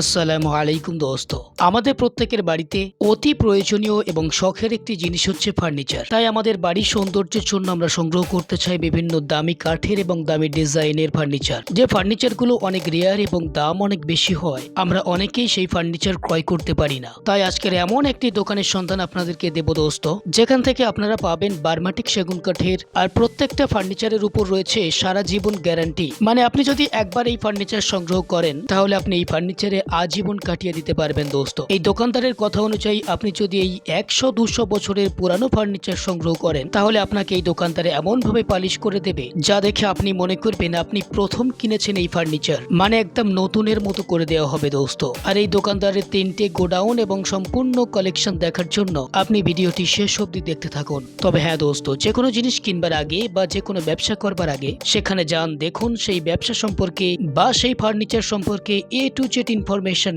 আসসালামু আলাইকুম দোস্ত। আমাদের প্রত্যেকের বাড়িতে অতি প্রয়োজনীয় এবং শখের একটি জিনিস হচ্ছে ফার্নিচার। তাই আমাদের বাড়ির সৌন্দর্যের জন্য আমরা সংগ্রহ করতে চাই বিভিন্ন দামি কাঠের এবং দামি ডিজাইনের ফার্নিচার। যে ফার্নিচারগুলো অনেক রেয়ার এবং দাম অনেক বেশি হয়, আমরা অনেকেই সেই ফার্নিচার ক্রয় করতে পারি না। তাই আজকের এমন একটি দোকানের সন্ধান আপনাদেরকে দেব দোস্ত। যেখান থেকে আপনারা পাবেন বার্মাটিক সেগুন কাঠের আর প্রত্যেকটা ফার্নিচারের উপর রয়েছে সারা জীবন গ্যারান্টি। মানে আপনি যদি একবার এই ফার্নিচার সংগ্রহ করেন, তাহলে আপনি এই ফার্নিচারে আজীবন কাটিয়ে দিতে পারবেন দোস্ত। এই দোকানদারের কথা অনুযায়ী আপনি যদি এই একশো, দুশো বছরের পুরানো ফার্নিচার সংগ্রহ করেন, তাহলে আপনাকে এই দোকানদারে এমন ভাবে পালিশ করে দেবে, যা দেখে আপনি মনে করবেন আপনি প্রথম কিনেছেন এই ফার্নিচার। মানে একদম নতুনের মতো করে দেওয়া হবে দোস্ত। আর এই দোকানদারের তিনটে গোডাউন এবং সম্পূর্ণ কালেকশন দেখার জন্য আপনি ভিডিওটি শেষ অবধি দেখতে থাকুন। তবে হ্যাঁ দোস্ত যে কোনো জিনিস কিনবার আগে বা যে কোনো ব্যবসা করবার আগে, সেখানে যান, দেখুন সেই ব্যবসা সম্পর্কে বা সেই ফার্নিচার সম্পর্কে এ টু জেড ইনফরমেশন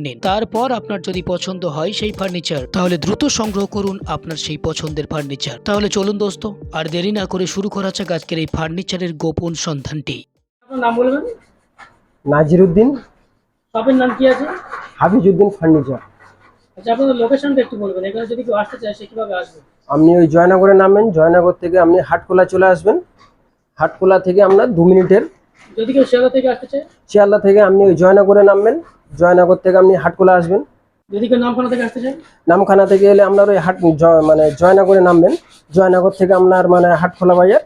নিন। তারপর আপনার যদি পছন্দ হয় সেই ফার্নিচার তাহলে দ্রুত সংগ্রহ করুন আপনার সেই পছন্দের ফার্নিচার তাহলে চলুন দোস্ত আর দেরি না করে শুরু করা যাক আজকের এই ফার্নিচারের গোপন সন্ধানটি। আপনার নাম বলবেন? নাজিরুদ্দিন শপের নাম কি আছে? হাফিজউদ্দিন ফার্নিচার আচ্ছা আপনাদের লোকেশনটা একটু বলবেন। এখানে যদি কেউ আসতে চায় সে কীভাবে আসবে? আপনি ওই জয়নগরে নামবেন জয়নগর থেকে আপনি হাটকোলা চলে আসবেন। হাটকোলা থেকে আপনার দু মিনিটের। যদি কেউ শিয়ালদা থেকে আসতে চায়? শিয়ালদা থেকে আপনি ওই জয়নগরে নামবেন। জয়নগর থেকে আপনি হাটখোলা আসবেন। যদি কেউ নামখানা থেকে আসতে চায়? নামখানা থেকে এলে আপনার ওই হাট মানে জয়নগরে নামবেন। জয়নগর থেকে আপনার মানে হাটখোলা বাজার।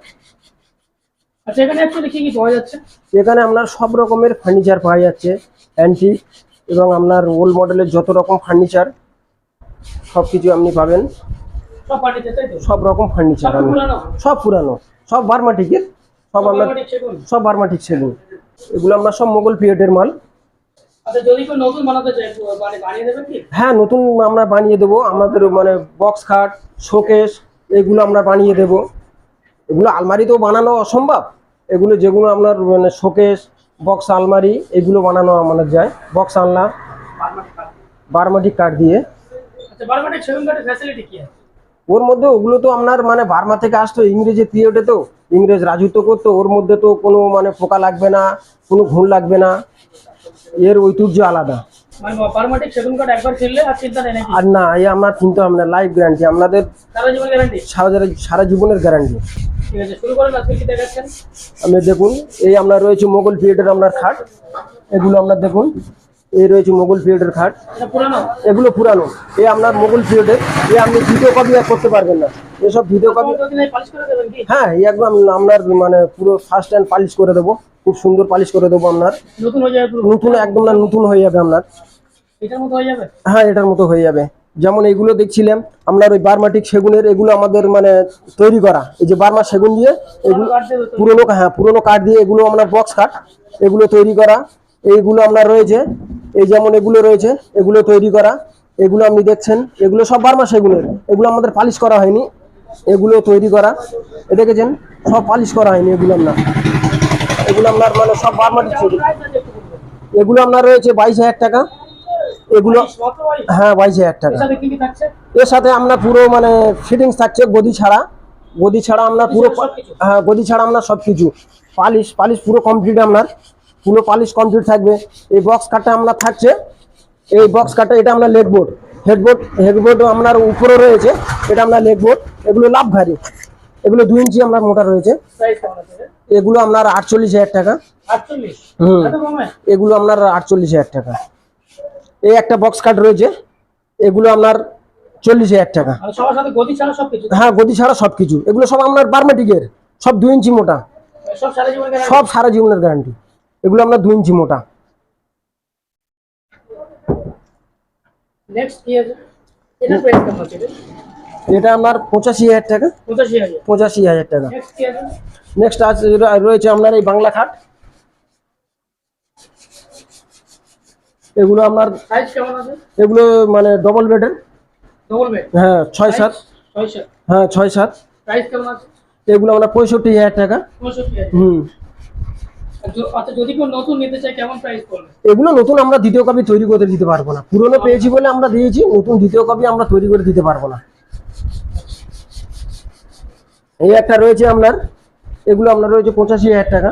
আচ্ছা এখানে অ্যাকচুয়ালি কি কি পাওয়া যাচ্ছে? এখানে আপনার সব রকমের ফার্নিচার পাওয়া যাচ্ছে। অ্যান্টিক এবং আপনার ওল্ড মডেলের যত রকম ফার্নিচার সব কিছু আপনি পাবেন। সব রকম ফার্নিচার সব পুরানো? সব পুরানো। সব বার্মাটিকের। সব আপনার সব বার্মাটিক সেগুন। এগুলো আপনার সব মোগল পিরিয়ডের মাল। হ্যাঁ নতুন আমরা বানিয়ে দেবো। আমাদের মানে বক্স খাট শোকেস এগুলো আমরা বানিয়ে দেবো। এগুলো আলমারিতেও বানানো অসম্ভব। এগুলো যেগুলো আপনার মানে শোকেস বক্স আলমারি এগুলো বানানো আমাদের যায়। বক্স আনলা বার্মাটিক কাঠ দিয়ে। আচ্ছা ওর মধ্যে ওগুলো তো আপনার মানে বার্মা থেকে আসতো ইংরেজি পিরিয়ডে তো। ইংরেজ রাজত্ব করতো ওর মধ্যে তো কোনো মানে পোকা লাগবে না কোনো ঘুণ লাগবে না। এর ঐতিহ্য আলাদা। মানে আর না এই আমরা কিন্তু আমরা লাইফ গ্যারান্টি আপনাদের সারা জীবনের গ্যারান্টি আপনি দেখুন এই আপনার রয়েছে মোগল পিরিয়ডের আপনার খাট। এগুলো আপনার দেখুন। এই রয়েছে মোগল পিরিয়ডের খাট। এগুলো পুরানো। এই আপনার মোগল পিরিয়ডের এই আপনি ভিডিও কপি আর করতে পারবেন না। এসব ভিডিও কপি হ্যাঁ একদম আপনার মানে পুরো ফার্স্ট হ্যান্ড পালিশ করে দেবো। খুব সুন্দর পালিশ করে দেবো আপনার। নতুন একদম না নতুন হয়ে যাবে আপনার। এটার মতো হয়ে যাবে? এটার মতো হয়ে যাবে। যেমন এগুলো দেখছিলাম আপনার ওই বার্মাটিক সেগুনের এগুলো আমাদের মানে তৈরি করা। এই যে বার্মা সেগুন দিয়ে এগুলো পুরোনো হ্যাঁ পুরোনো কাঠ দিয়ে এগুলো আপনার বক্স কাঠ এগুলো তৈরি করা। এইগুলো আপনার রয়েছে। এই যেমন এগুলো রয়েছে, এগুলো তৈরি করা, এগুলো আপনি দেখছেন, এগুলো সব বার্মা সেগুনের এগুলো আমাদের পালিশ করা হয়নি, এগুলো তৈরি করা। এ দেখেছেন, সব পালিশ করা হয়নি এগুলো আপনার এগুলো আপনার মানে সব বার্মাটিক সেগুন এগুলো আপনার রয়েছে বাইশ হাজার টাকা। এগুলো হ্যাঁ বাইশ হাজার টাকা। এর সাথে আপনার পুরো মানে ফিটিংস থাকছে গদি ছাড়া। গদি ছাড়া আপনার পুরো হ্যাঁ গদি ছাড়া আপনার সব কিছু পালিশ পালিশ পুরো কমপ্লিট আপনার। পুরো পালিশ কমপ্লিট থাকবে। এই বক্স কাটটা আপনার থাকছে এই বক্স কাটটা এটা আপনার লেগ বোর্ড হেডবোর্ড হেডবোর্ড আপনার উপরে রয়েছে এটা আপনার লেগ বোর্ড এগুলো লাভ ভারী এগুলো দুই ইঞ্চি আপনার মোটা রয়েছে। এগুলো আপনার আটচল্লিশ হাজার টাকা। হুম। এগুলো আপনার আটচল্লিশ হাজার টাকা। এই একটা বক্স কাট রয়েছে এগুলো আপনার চল্লিশ হাজার টাকা। হ্যাঁ গদি ছাড়া সব কিছু এগুলো সব আপনার বার্মাটিকের সব দুই ইঞ্চি মোটা। সব সারা জীবনের গ্যারান্টি এগুলো আমরা দুই ইঞ্চি মোটা। এটা আপনার পঁচাশি হাজার টাকা। পঁচাশি হাজার। টাকা। নেক্সট র- রয়েছে আপনার এই বাংলা খাট। এগুলো আপনার আছে? এগুলো মানে ডবল বেডের ডবল বেড হ্যাঁ ছয় সাত। হ্যাঁ ছয় সাত। এগুলো আমরা পঁয়ষট্টি হাজার টাকা। হুম। এগুলো নতুন আমরা দ্বিতীয় কপি তৈরি করে দিতে পারব না। পুরনো পেয়েছি বলে আমরা দিয়েছি নতুন দ্বিতীয় কপি আমরা তৈরি করে দিতে পারব না। এই একটা রয়েছে আপনার এগুলো আপনার রয়েছে পঁচাশি হাজার টাকা।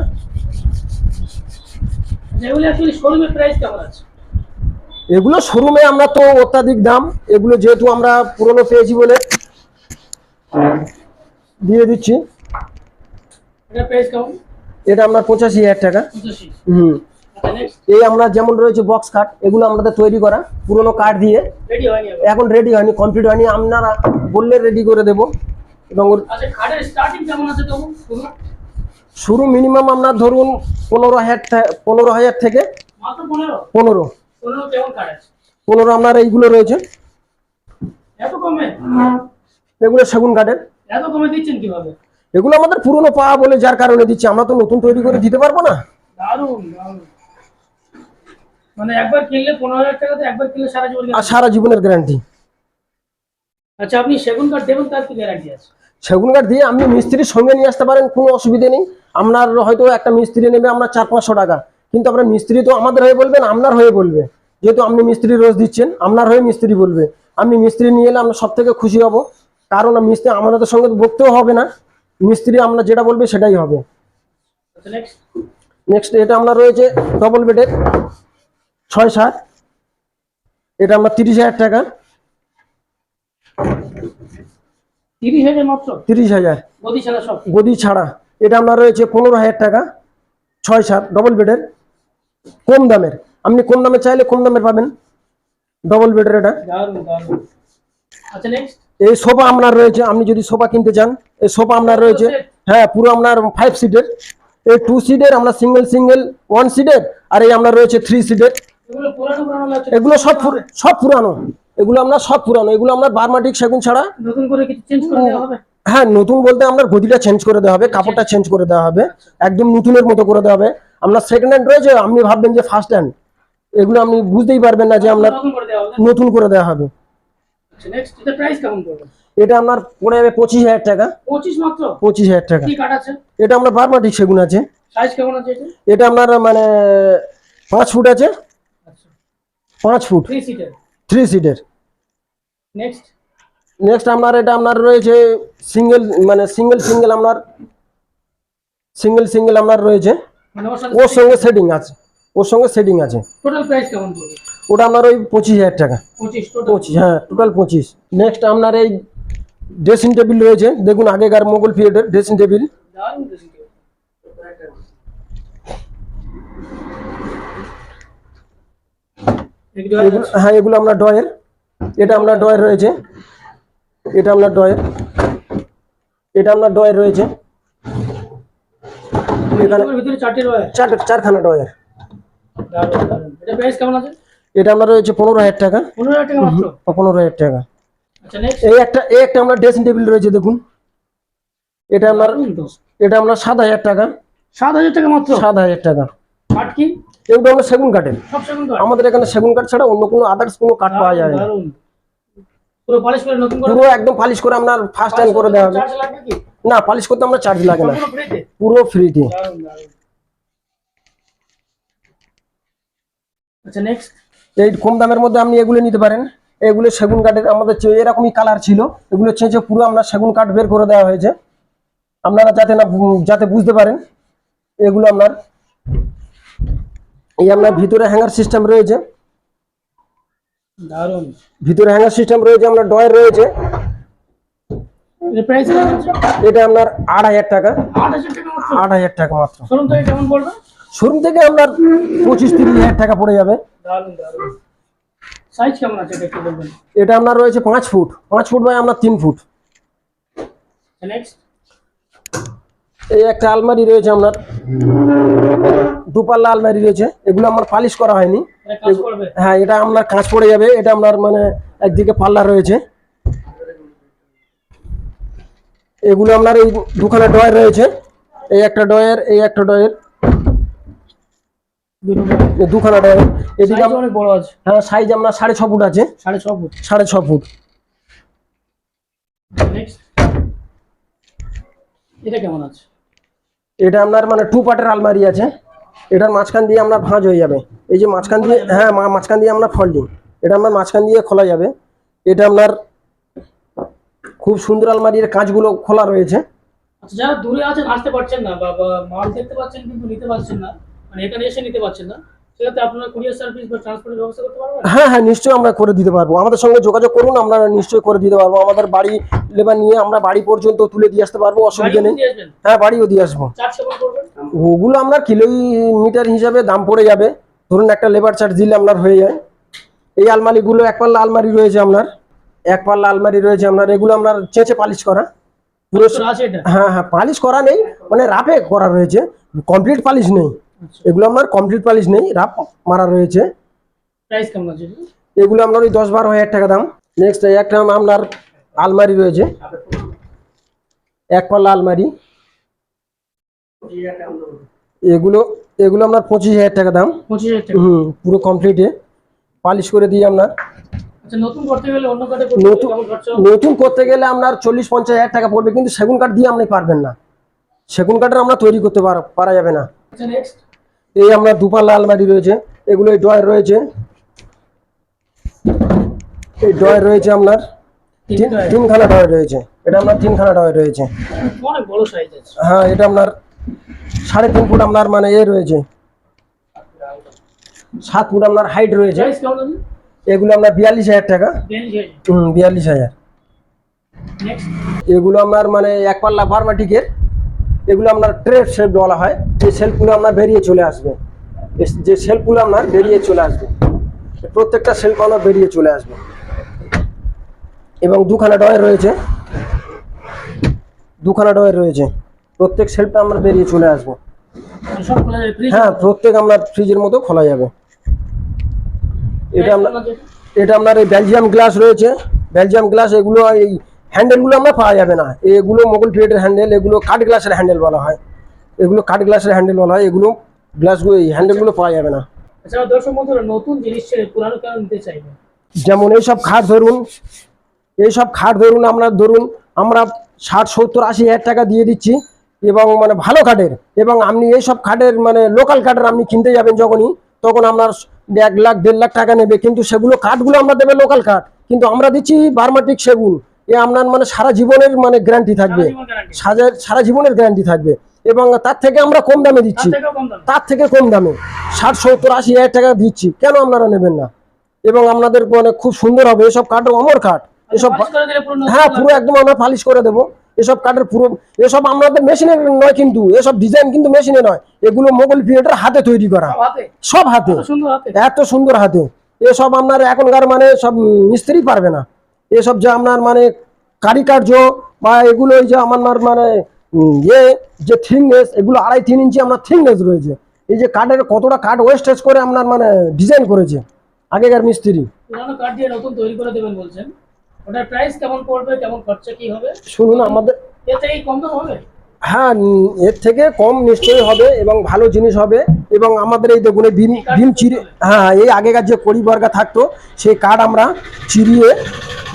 আছে? এগুলো শোরুমে আমরা তো অত্যাধিক দাম এগুলো যেহেতু আমরা পুরনো পেয়েছি বলে দিয়ে দিচ্ছি। এটা প্রাইস কেমন? এটা আপনার পঁচাশি হাজার টাকা। হুম। আচ্ছা এই আমরা যেমন রয়েছে বক্স কাঠ এগুলো আমাদের তৈরি করা পুরনো কাঠ দিয়ে। এখন। এখন রেডি হয়নি কমপ্লিট হয়নি। আপনারা বললে রেডি করে দেবো। এবং আচ্ছা? শুরু? মিনিমাম আপনার ধরুন পনেরো হাজার পনেরো হাজার থেকে পনেরো? পনেরো। আপনার এইগুলো রয়েছে। এগুলো সেগুন কাঠের এত কমে দিচ্ছেন কীভাবে? এগুলো আমাদের পুরনো পাওয়া বলে যার কারণে দিচ্ছে আমরা তো নতুন তৈরি করে দিতে পারব না। মানে একবার কিনলে পনেরো হাজার টাকাতে একবার কিনলে সারা জীবন আর সারা জীবনের গ্যারান্টি আচ্ছা আপনি সেগুন কাঠ দেবেন তার কি গ্যারান্টি আছে? সেগুন কাঠ দিয়ে আপনি মিস্ত্রির সঙ্গে নিয়ে আসতে পারেন কোনো অসুবিধে নেই। আপনার হয়তো একটা মিস্ত্রি নেবে আপনার চার পাঁচশো টাকা। কিন্তু আপনার মিস্ত্রি তো আমাদের হয়ে বলবেন আপনার হয়ে বলবে। যেহেতু আপনি মিস্ত্রি রোজ দিচ্ছেন আপনার হয়ে মিস্ত্রি বলবে। আপনি মিস্ত্রি নিয়ে এলে আমরা সব থেকে খুশি হব। কারণ মিস্ত্রি আমাদের সঙ্গে বকতেও হবে না। মিস্ত্রি আমরা যেটা বলবে সেটাই হবে। আচ্ছা নেক্সট নেক্সট এটা আমরা রয়েছে ডবল বেডের ছয় সাত। এটা আমরা তিরিশ হাজার টাকা। তিরিশ হাজার মাত্র? তিরিশ হাজার। গদি ছাড়া এটা আপনার রয়েছে পনেরো হাজার টাকা। ছয় সাত ডবল বেডের কম দামের। আপনি কম দামে চাইলে কম দামের পাবেন। ডবল বেডের এটা। আচ্ছা নেক্সট এই সোফা আপনার রয়েছে আপনি যদি সোফা কিনতে চান এই সোফা আপনার রয়েছে। হ্যাঁ পুরো আপনার ফাইভ সিটের এই টু সিটের আমরা সিঙ্গেল সিঙ্গেল ওয়ান সিটের আর এই আপনার রয়েছে থ্রি সিটের এগুলো সব সব পুরানো। এগুলো আপনার সব পুরানো। এগুলো আপনার বারমাটিক সেগুন ছাড়া। নতুন করে কিছু চেঞ্জ করে হবে? হ্যাঁ নতুন বলতে আপনার গদিটা চেঞ্জ করে দেওয়া হবে কাপড়টা চেঞ্জ করে দেওয়া হবে একদম নতুনের মতো করে দেওয়া হবে। আপনার সেকেন্ড হ্যান্ড রয়েছে আপনি ভাববেন যে ফার্স্ট হ্যান্ড এগুলো আপনি বুঝতেই পারবেন না যে আপনার নতুন করে দেওয়া হবে। নেক্সট এটা প্রাইস কেমন পড়বে? এটা আপনার পড়ে যাবে পঁচিশ হাজার টাকা। পঁচিশ মাত্র? পঁচিশ হাজার টাকা। কি কাঠ আছে? এটা আপনার বারমাটিক সেগুন আছে। সাইজ কেমন আছে এটা? এটা আপনার মানে পাঁচ ফুট আছে। আচ্ছা। পাঁচ ফুট। থ্রি সিটার থ্রি সিটের নেক্সট নেক্সট আপনার এটা আপনার রয়েছে সিঙ্গেল মানে সিঙ্গেল সিঙ্গেল আপনার সিঙ্গেল সিঙ্গেল আপনার রয়েছে। মানে ওর ওর সঙ্গে সেটিং আছে। ওর সঙ্গে সেটিং আছে। টোটাল প্রাইস কেমন পড়বে? ওটা আপনার ওই পঁচিশ হাজার টাকা। পঁচিশ হ্যাঁ টোটাল পঁচিশ। নেক্সট আপনার এই ড্রেসিং টেবিল রয়েছে। দেখুন আগেকার মোগল পিরিয়ডের ড্রেসিং টেবিল হ্যাঁ এগুলো আপনার ডয়ের এটা আপনার ডয়ের রয়েছে। এটা আপনার ডয়ের এটা আপনার ডয়ের রয়েছে। এখানে চারখানা ডয়ের এটা প্রাইস কেমন আছে? এটা আমরা রয়েছে পনেরো হাজার টাকা। পনেরো হাজার টাকা মাত্র? পনেরো হাজার টাকা। আচ্ছা নেক্সট এই একটা এই একটা আমরা ড্রেসিং টেবিল রয়েছে দেখুন। এটা আপনার এটা আপনার সাত হাজার টাকা। সাত হাজার টাকা মাত্র? সাত হাজার টাকা। কাঠ কি? এগুলো আমরা সেগুন কাঠের। সব সেগুন কাঠ? আমাদের এখানে সেগুন কাঠ ছাড়া অন্য কোনো আদার্স কোনো কাঠ পাওয়া যায় না। পুরো পলিশ করে নতুন করে? পুরো একদম পালিশ করে আপনার ফার্স্ট টাইম করে দেওয়া হবে। না পালিশ করতে আমরা চার্জ লাগে না। পুরো ফ্রিতে আচ্ছা নেক্সট এই কম দামের মধ্যে আপনি এগুলো নিতে পারেন। এগুলো সেগুন কাঠের আমাদের এরকমই কালার ছিল এগুলো চেঁচে পুরো আমরা সেগুন কাঠ বের করে দেওয়া হয়েছে। আপনারা যাতে না যাতে বুঝতে পারেন এগুলো আপনার এই আপনার ভিতরে হ্যাঙ্গার সিস্টেম রয়েছে। ভিতরে হ্যাঙ্গার সিস্টেম রয়েছে আপনার ডয়ের রয়েছে। এটা আপনার আট হাজার টাকা। আট হাজার টাকা মাত্র। শোরুম থেকে আপনার পঁচিশ তিরিশ হাজার টাকা পড়ে যাবে। সাইজ কেমন আছে একটু বলবেন? এটা আপনার রয়েছে পাঁচ ফুট। পাঁচ ফুট বাই আপনার তিন ফুট। নেক্সট এই একটা আলমারি রয়েছে আপনার। দুপাল্লা আলমারি রয়েছে। এগুলো আমার পালিশ করা হয়নি। হ্যাঁ এটা আপনার কাঁচ পড়ে যাবে। এটা আপনার মানে একদিকে পাল্লা রয়েছে। এগুলো আপনার এই দুখানা ডয়ের রয়েছে। এই একটা ডয়ের এই একটা ডয়ের দুখানা ডয়ের এদিকে অনেক বড় আছে। হ্যাঁ সাইজ আপনার সাড়ে ছ ফুট আছে। সাড়ে ছ ফুট। সাড়ে ছ ফুট। এটা কেমন আছে? এটা আপনার মানে টু পার্টের আলমারি আছে। এটার মাঝখান দিয়ে আপনার ভাঁজ হয়ে যাবে। এই যে মাঝখান দিয়ে হ্যাঁ মাঝখান দিয়ে আপনার ফল্ডিং এটা আপনার মাঝখান দিয়ে খোলা যাবে। এটা আপনার খুব সুন্দর আলমারির কাঁচগুলো খোলা রয়েছে। আচ্ছা যারা দূরে আছেন আসতে পারছেন না বা মাল দেখতে পাচ্ছেন কিন্তু নিতে পারছেন না মানে এখানে এসে নিতে পারছেন না হ্যাঁ হ্যাঁ নিশ্চয়ই আমরা করে দিতে পারব। আমাদের সঙ্গে যোগাযোগ করুন আমরা নিশ্চয়ই করে দিতে পারব। আমাদের বাড়ি লেবার নিয়ে আমরা বাড়ি পর্যন্ত তুলে দিয়ে আসতে পারব অসুবিধা নেই। হ্যাঁ বাড়িও দিয়ে আসব। ওগুলো আমরা কিলোমিটার হিসাবে দাম পড়ে যাবে। ধরুন একটা লেবার চার্জ দিলে আপনার হয়ে যায়। এই আলমারিগুলো এক পাল্লা আলমারি রয়েছে আপনার। এক পাল্লা আলমারি রয়েছে আপনার। এগুলো আপনার চেঁচে পালিশ করা। পুরো হ্যাঁ হ্যাঁ পালিশ করা নেই। মানে রাফে করা রয়েছে। কমপ্লিট পালিশ নেই। এগুলো আপনার কমপ্লিট পালিশ নেই রাফ মারা রয়েছে। প্রাইস কেমন আছে এগুলো? আপনার ওই দশ বারো হাজার টাকা দাম। নেক্সট একটা আপনার আলমারি রয়েছে। এক পাল্লা আলমারি। এগুলো এগুলো আপনার পঁচিশ হাজার টাকা দাম। পঁচিশ হাজার টাকা। হুম পুরো কমপ্লিটে পালিশ করে দিই আপনার আচ্ছা নতুন করতে গেলে আপনার চল্লিশ পঞ্চাশ হাজার টাকা পড়বে কিন্তু সেগুন কাঠ দিয়ে আপনি পারবেন না। সেগুন কাঠের আমরা তৈরি করতে পারা যাবে না। আচ্ছা নেক্সট এই আপনার দুপাল্লা আলমারি রয়েছে এগুলো এই ড্রয়ার রয়েছে। এই ড্রয়ার রয়েছে আপনার তিনখানা ড্রয়ার। রয়েছে। এটা আপনার তিনখানা ড্রয়ার রয়েছে। অনেক বড় সাইজ আছে। হ্যাঁ এটা আপনার সাড়ে তিন ফুট আপনার মানে এ রয়েছে। সাত ফুট আপনার হাইট রয়েছে। এগুলো আপনার বিয়াল্লিশ হাজার টাকা। বিয়াল্লিশ হাজার। হুম বিয়াল্লিশ হাজার। এগুলো আপনার মানে এক পাল্লা ফার্মাটিকের এগুলো আপনার ট্রে শেপ বলা হয়, যে সেলফগুলো আপনার বেরিয়ে চলে আসবে। যে সেলফগুলো আপনার বেরিয়ে চলে আসবে। প্রত্যেকটা সেলফ আপনার বেরিয়ে চলে আসবে। এবং দুখানা ডয়ের রয়েছে। দুখানা ডয়ের রয়েছে। প্রত্যেক সেলফটা আমরা বেরিয়ে চলে আসবে। হ্যাঁ প্রত্যেক আপনার ফ্রিজের মতো খোলা যাবে। এটা আমরা, এটা আপনার এই বেলজিয়াম গ্লাস রয়েছে। বেলজিয়াম গ্লাস এগুলো এই হ্যান্ডেলগুলো আমরা পাওয়া যাবে না। এগুলো মোগল পিরিয়ডের হ্যান্ডেল এগুলো কাঠ গ্লাসের হ্যান্ডেল বলা হয়। এগুলো কাঠ গ্লাসের হ্যান্ডেল বলা হয় এগুলো গ্লাসগুলো এই হ্যান্ডেলগুলো পাওয়া যাবে না। আমার দর্শক বন্ধুরা নতুন জিনিস ছেড়ে পুরানো কেন নিতে চাইবে? যেমন এইসব খাট ধরুন এইসব খাট ধরুন আমরা ধরুন আমরা ষাট সত্তর আশি হাজার টাকা দিয়ে দিচ্ছি এবং মানে ভালো কাঠের এবং আপনি এইসব খাটের মানে লোকাল কাঠের আপনি কিনতে যাবেন যখনই তখন আপনার এক লাখ দেড় লাখ টাকা নেবে। কিন্তু সেগুলো কাঠগুলো আমরা দেবে লোকাল কাঠ কিন্তু আমরা দিচ্ছি বার্মাটিক সেগুন এ আপনার মানে সারা জীবনের মানে গ্যারান্টি থাকবে। guarantee। সারা জীবনের গ্যারান্টি থাকবে। এবং তার থেকে আমরা কম দামে দিচ্ছি। তার থেকে কম দামে। ষাট সত্তর আশি হাজার টাকা দিচ্ছি। কেন আপনারা নেবেন না? এবং আপনাদের মানে খুব সুন্দর হবে। এসব কাঠ অমর কাঠ এসব হ্যাঁ পুরো একদম আমরা পালিশ করে দেবো। এসব কাঠের পুরো এসব আমাদের মেশিনের নয় কিন্তু এসব ডিজাইন কিন্তু মেশিনে নয়। এগুলো মোগল পিরিয়ডের হাতে তৈরি করা। সব হাতে? এত সুন্দর হাতে। এসব আপনার এখনকার মানে সব মিস্ত্রি পারবে না। এসব যে আপনার মানে কারিকার্য বা এগুলো যে আমার মানে ইয়ে যে থিকনেস এগুলো আড়াই তিন ইঞ্চি আপনার থিকনেস রয়েছে। এই যে কাঠের কতটা কাঠ ওয়েস্টেজ করে আপনার মানে ডিজাইন করেছে আগেকার মিস্ত্রি? কাঠ দিয়ে নতুন তৈরি করে দেবেন বলছেন। ওটার প্রাইস কেমন পড়বে কেমন খরচা কি হবে? শুনুন আমাদের এর কম দাম হবে? হ্যাঁ এর থেকে কম নিশ্চয়ই হবে এবং ভালো জিনিস হবে এবং আমাদের এই দেখুন বিম বিম চিরে হ্যাঁ এই আগেকার যে কড়ি বর্গা থাকতো, সেই কাঠ আমরা চিরিয়ে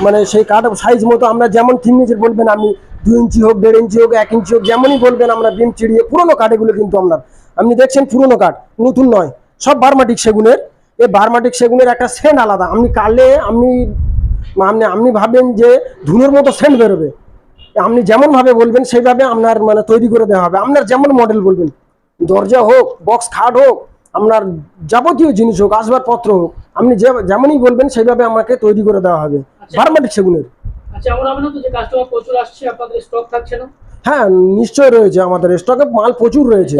মানে সেই কাঠ সাইজ মতো আমরা যেমন তিন ইঞ্চির বলবেন আপনি দু ইঞ্চি হোক, দেড় ইঞ্চি হোক, এক ইঞ্চি হোক, যেমনই বলবেন আমরা বিম চিরিয়ে পুরোনো কাঠ এগুলো কিন্তু আপনার আপনি দেখছেন পুরোনো কাঠ, নতুন নয়, সব বারমাটিক সেগুনের, এই বারমাটিক সেগুনের একটা সেন্ট আলাদা, আপনি কালে, আপনি আপনি আপনি ভাবেন যে ধুনোর মতো সেন্ট বেরোবে। আপনি যেমন ভাবে বলবেন সেইভাবে আপনার মানে তৈরি করে দেওয়া হবে। আপনার যেমন মডেল বলবেন দরজা হোক বক্স খাট হোক আপনার যাবতীয় জিনিস হোক আসবাবপত্র হোক আপনি যে যেমনই বলবেন সেইভাবে আমাকে তৈরি করে দেওয়া হবে। বারমাটিক সেগুনের। আচ্ছা থাকছে না? হ্যাঁ নিশ্চয় রয়েছে আমাদের স্টকে মাল প্রচুর রয়েছে।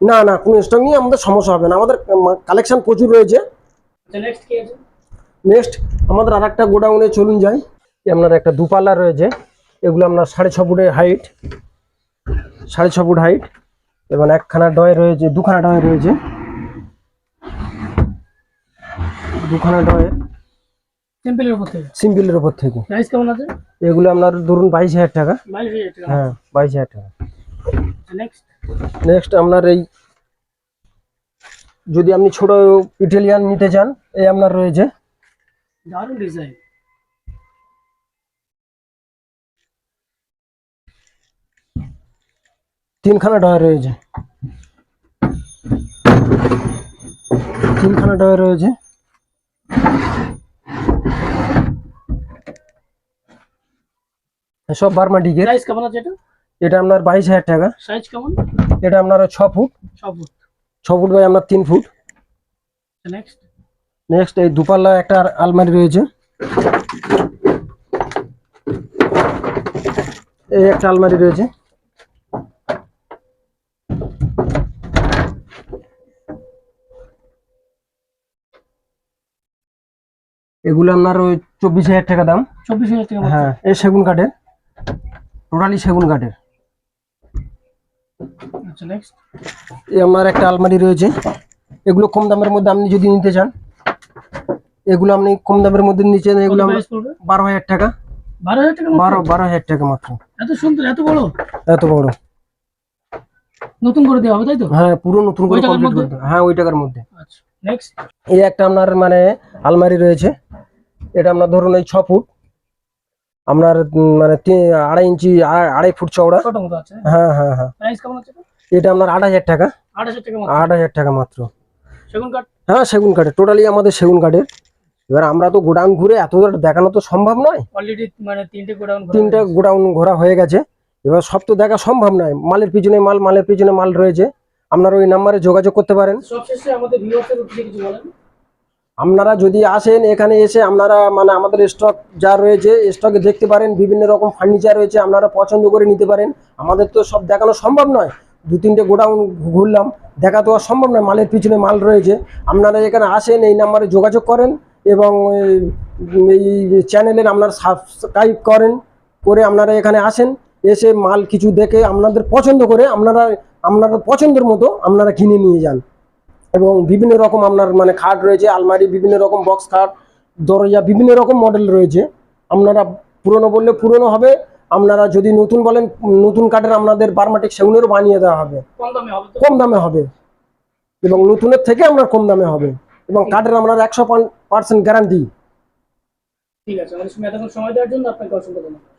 না না কোনো স্টক নিয়ে আমাদের সমস্যা হবে না। আমাদের কালেকশন প্রচুর রয়েছে। আচ্ছা নেক্সট নেক্সট আমাদের আর একটা গোডাউনে চলুন যাই। আপনার একটা দুপাল্লা রয়েছে। এগুলো আপনার সাড়ে ছ ফুটের হাইট সাড়ে ছ ফুট হাইট এবং একখানা ডয় রয়েছে দুখানা ডয় রয়েছে। দুখানা ডয় সিম্পলের উপর থেকে? সিম্পলের উপর থেকে। প্রাইস কেমন আছে? এগুলো আপনার ধরুন বাইশ হাজার টাকা। বাইশ হাজার টাকা। হ্যাঁ বাইশ হাজার টাকা। নেক্সট নেক্সট আপনার এই যদি আপনি ছোট ইটালিয়ান নিতে চান এই আপনার রয়েছে। দারুণ ডিজাইন তিনখানা ডয়ার রয়েছে। তিনখানা ডয়ার রয়েছে। সব বারমাটিকের প্রাইস কেমন আছে এটা? এটা আপনার বাইশ হাজার টাকা। সাইজ কেমন? এটা আপনার ছ ফুট। ছ ফুট। ছ ফুট বাই আপনার তিন ফুট। নেক্সট নেক্সট এই দুপাল্লা একটা আলমারি রয়েছে। এই একটা আলমারি রয়েছে। এগুলো আপনার ওই চব্বিশ হাজার টাকা দাম। চব্বিশ হাজার টাকা হ্যাঁ এই সেগুন কাঠের। টোটালি সেগুন কাঠের। আচ্ছা আমার একটা আলমারি রয়েছে। এগুলো কম দামের মধ্যে আপনি যদি নিতে চান এগুলো আপনি কম দামের মধ্যে নিচে এগুলো বারো হাজার টাকা। বারো হাজার টাকা বারো বারো হাজার টাকা মাত্র। এত সুন্দর এত বড়? এত বড়। নতুন করে দেওয়া হবে তাই তো? হ্যাঁ পুরো নতুন করে কমপ্লিট করতে হ্যাঁ ওই টাকার মধ্যে। আচ্ছা নেক্সট এই একটা আপনার মানে আলমারি রয়েছে। এটা আপনার ধরুন এই ছ ফুট। আপনার মানে আড়াই ইঞ্চি আড়াই- ফুট চওড়া। হ্যাঁ হ্যাঁ হ্যাঁ। এটা আপনার আট হাজার টাকা। আট হাজার টাকা মাত্র। হ্যাঁ সেগুন কাঠের। টোটালি আমাদের সেগুন কাঠের। এবার আমরা তো গোডাউন ঘুরে এত দেখানো তো সম্ভব নয়। মানে তিনটে গোডাউন তিনটা গোডাউন ঘোরা হয়ে গেছে। এবার সব তো দেখা সম্ভব নয়। মালের পিছনে মাল মালের পিছনে মাল রয়েছে। আপনারা ওই নাম্বারে যোগাযোগ করতে পারেন। সবশেষে আমাদের ভিউয়ার্সের উদ্দেশ্যে কিছু বলেন। আপনারা যদি আসেন এখানে এসে আপনারা মানে আমাদের স্টক যা রয়েছে স্টকে দেখতে পারেন, বিভিন্ন রকম ফার্নিচার রয়েছে, আপনারা পছন্দ করে নিতে পারেন। আমাদের তো সব দেখানো সম্ভব নয়। দু, তিনটে গোডাউন ঘুরলাম, দেখা তো আর সম্ভব নয়, মালের পিছনে মাল রয়েছে। আপনারা এখানে আসেন, এই নাম্বারে যোগাযোগ করেন এবং এই চ্যানেলের আপনারা সাবস্ক্রাইব করেন, করে আপনারা এখানে আসেন, এসে মাল কিছু দেখে আপনাদের পছন্দ করে আপনারা আপনারা পছন্দের মতো আপনারা কিনে নিয়ে যান। এবং বিভিন্ন রকম আপনার মানে খাট রয়েছে আলমারি বিভিন্ন রকম বক্স খাট দরজা বিভিন্ন রকম মডেল রয়েছে। আপনারা পুরনো বললে পুরনো হবে আপনারা যদি নতুন বলেন নতুন কাঠের আপনাদের বার্মাটিক সেগুনেরও বানিয়ে দেওয়া হবে। কম দামে হবে এবং নতুনের থেকে আপনার কম দামে হবে। এবং কাঠের আপনার একশো পার্সেন্ট গ্যারান্টি ঠিক আছে আমাদের সময় দেওয়ার জন্য আপনাকে অসংখ্য ধন্যবাদ।